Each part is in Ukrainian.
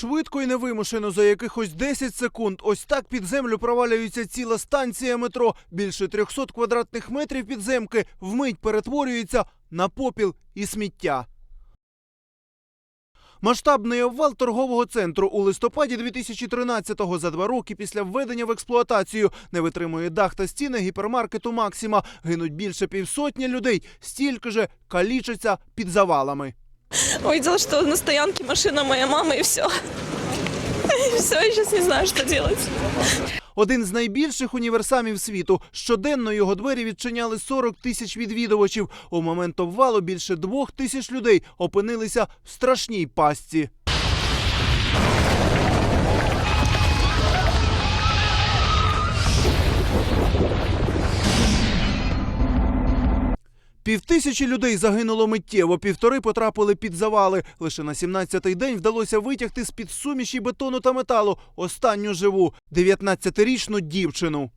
Швидко і невимушено за якихось 10 секунд. Ось так під землю провалюється ціла станція метро. Більше 300 квадратних метрів підземки вмить перетворюється на попіл і сміття. Масштабний обвал торгового центру у листопаді 2013-го за два роки після введення в експлуатацію не витримує дах та стіни гіпермаркету Максима. Гинуть більше півсотні людей, стільки же калічаться під завалами. Увидела, что на стоянке машина моей мамы и все. И все, я сейчас не знаю, что делать. Один з найбільших універсамів світу. Щоденно його двері відчиняли 40 тисяч відвідувачів. У момент обвалу більше двох тисяч людей опинилися в страшній пастці. Півтисячі людей загинуло миттєво, півтори потрапили під завали. Лише на 17-й день вдалося витягти з-під суміші бетону та металу останню живу 19-річну дівчину.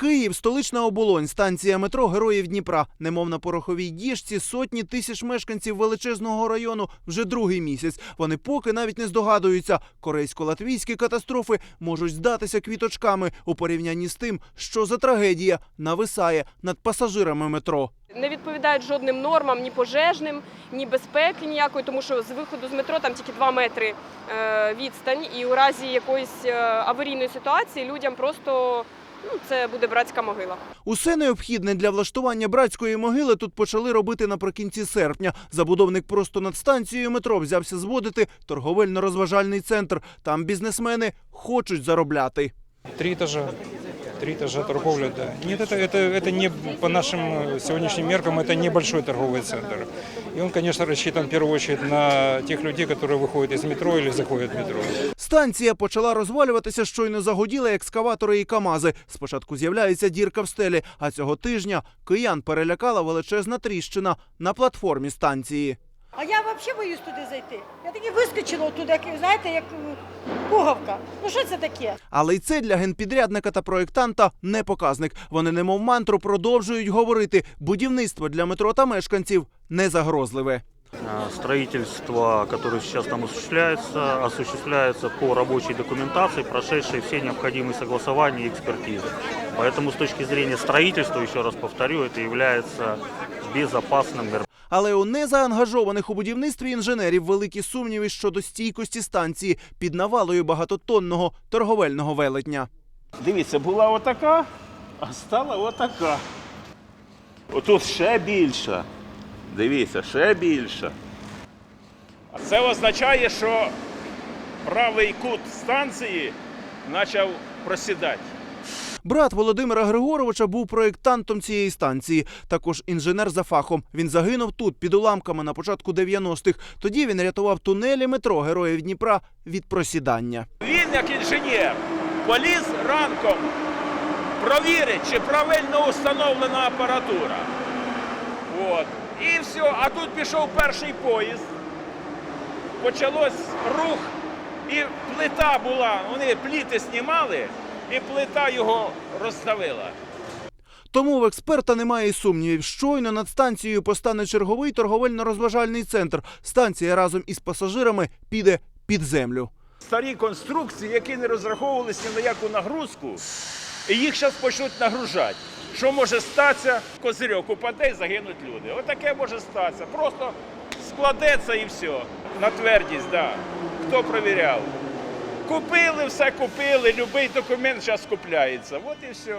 Київ, столична оболонь, станція метро Героїв Дніпра. Немов на пороховій діжці сотні тисяч мешканців величезного району вже другий місяць. Вони поки навіть не здогадуються. Корейсько-латвійські катастрофи можуть здатися квіточками у порівнянні з тим, що за трагедія нависає над пасажирами метро. Не відповідають жодним нормам, ні пожежним, ні безпеки ніякої, тому що з виходу з метро там тільки 2 метри е, відстань, і у разі якоїсь е, аварійної ситуації людям просто ну, це буде братська могила. Усе необхідне для влаштування братської могили тут почали робити наприкінці серпня. Забудовник просто над станцією метро взявся зводити торговельно-розважальний центр. Там бізнесмени хочуть заробляти. Три этажа. Три этажа торговля, да. Нет, это, это, это не по нашим э, сегодняшним меркам, это небольшой торговый центр. И он, конечно, рассчитан в первую очередь на тех людей, которые выходят из метро или заходят в метро. Станція почала розвалюватися, щойно загоділи екскаватори і камази. Спочатку з'являється дірка в стелі, а цього тижня киян перелякала величезна тріщина на платформі станції. А я взагалі боюсь туди зайти. Я таки вискочила туди, як, знаєте, як пугавка. Ну що це таке? Але й це для генпідрядника та проєктанта не показник. Вони немов мантру продовжують говорити. Будівництво для метро та мешканців не загрозливе. А, Строительство, которое сейчас там осуществляется, осуществляется по рабочей документации, прошедшей все необходимые согласования и экспертизы. Поэтому с точки зрения строительства, еще раз повторю, это является безопасным мероприятием. Але у незаангажованих у будівництві інженерів великі сумніви щодо стійкості станції під навалою багатотонного торговельного велетня. Дивіться, була отака, а стала отака. Отут ще більша. Дивіться, ще більша. А це означає, що правий кут станції почав просідати. Брат Володимира Григоровича був проєктантом цієї станції, також інженер за фахом. Він загинув тут під уламками на початку 90-х. Тоді він рятував тунелі метро Героїв Дніпра від просідання. Він, як інженер, поліз ранком провірить, чи правильно установлена апаратура. От. І все. А тут пішов перший поїзд. Почалось рух, і плита була. Вони пліти знімали, і плита його роздавила. Тому в експерта немає сумнівів. Щойно над станцією постане черговий торговельно-розважальний центр. Станція разом із пасажирами піде під землю. Старі конструкції, які не розраховувалися ні на яку нагрузку, і їх зараз почнуть нагружати. Що може статися? Козирьок упаде і загинуть люди. Отаке може статися. Просто складеться і все. На твердість. Да. Хто провіряв? Купили, все купили, будь-який документ зараз купляється. От і все.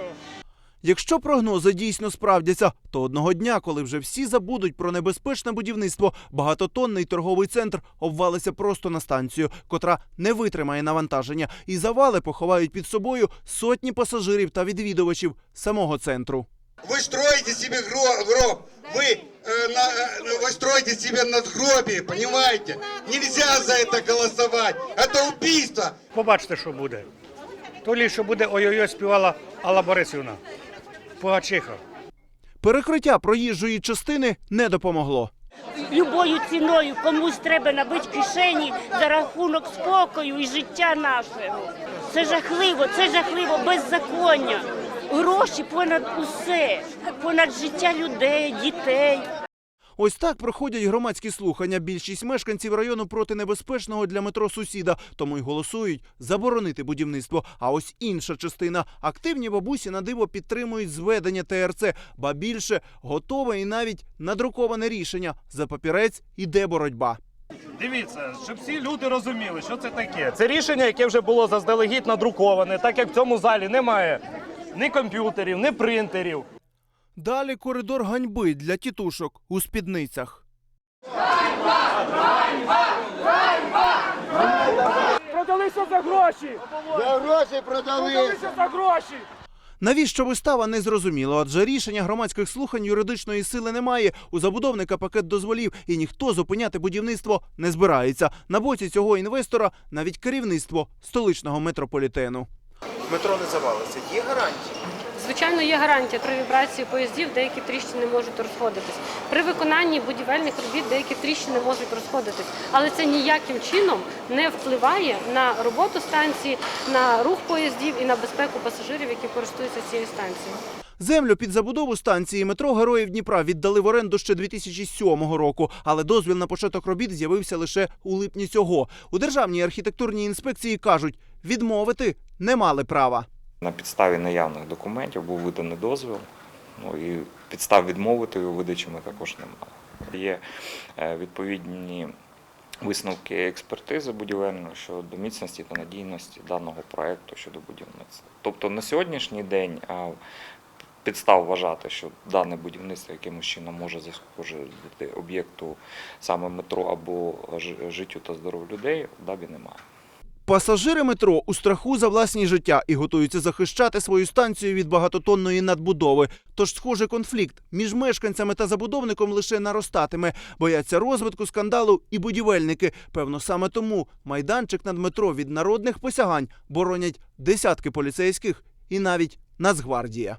Якщо прогнози дійсно справдяться, то одного дня, коли вже всі забудуть про небезпечне будівництво, багатотонний торговий центр обвалиться просто на станцію, котра не витримає навантаження, і завали поховають під собою сотні пасажирів та відвідувачів самого центру. Вы строите себе гро- гроб. Вы, э, на- э, вы строите себе надгробие, понимаете? Нельзя за это голосовать. Это убийство. Побачите, що буде. То лі, що буде ой-ой-ой, співала Алла Борисівна. Погачиха. Перекриття проїжджої частини не допомогло. любою ціною. Комусь треба набити кишені за рахунок спокою і життя нашого. Це жахливо, це жахливо, беззаконня. Гроші понад усе, понад життя людей, дітей. Ось так проходять громадські слухання. Більшість мешканців району проти небезпечного для метро сусіда, тому й голосують заборонити будівництво. А ось інша частина активні бабусі на диво підтримують зведення ТРЦ, ба більше готове і навіть надруковане рішення. За папірець іде боротьба. Дивіться, щоб всі люди розуміли, що це таке. Це рішення, яке вже було заздалегідь надруковане, так як в цьому залі немає ні комп'ютерів, ні принтерів. Далі коридор ганьби для тітушок у спідницях. Продалися за гроші! За гроші продали. за гроші! Навіщо вистава не зрозуміло, адже рішення громадських слухань юридичної сили немає. У забудовника пакет дозволів, і ніхто зупиняти будівництво не збирається. На боці цього інвестора навіть керівництво столичного метрополітену. Метро не завалиться. Є гарантії. Звичайно, є гарантія при вібрації поїздів, деякі тріщини можуть розходитись. При виконанні будівельних робіт деякі тріщини можуть розходитись, але це ніяким чином не впливає на роботу станції, на рух поїздів і на безпеку пасажирів, які користуються цією станцією. Землю під забудову станції метро Героїв Дніпра віддали в оренду ще 2007 року, але дозвіл на початок робіт з'явився лише у липні цього. У державній архітектурній інспекції кажуть, відмовити не мали права. На підставі наявних документів був виданий дозвіл. Ну і підстав відмовити у видачі ми також немає. Є е, відповідні висновки експертизи будівельної щодо міцності та надійності даного проекту щодо будівництва. Тобто на сьогоднішній день підстав вважати, що дане будівництво якимось чином може зашкодити об'єкту саме метро або життю та здоров'ю людей в ДАБі немає. Пасажири метро у страху за власні життя і готуються захищати свою станцію від багатотонної надбудови. Тож, схоже, конфлікт між мешканцями та забудовником лише наростатиме. Бояться розвитку скандалу і будівельники. Певно, саме тому майданчик над метро від народних посягань боронять десятки поліцейських і навіть Нацгвардія.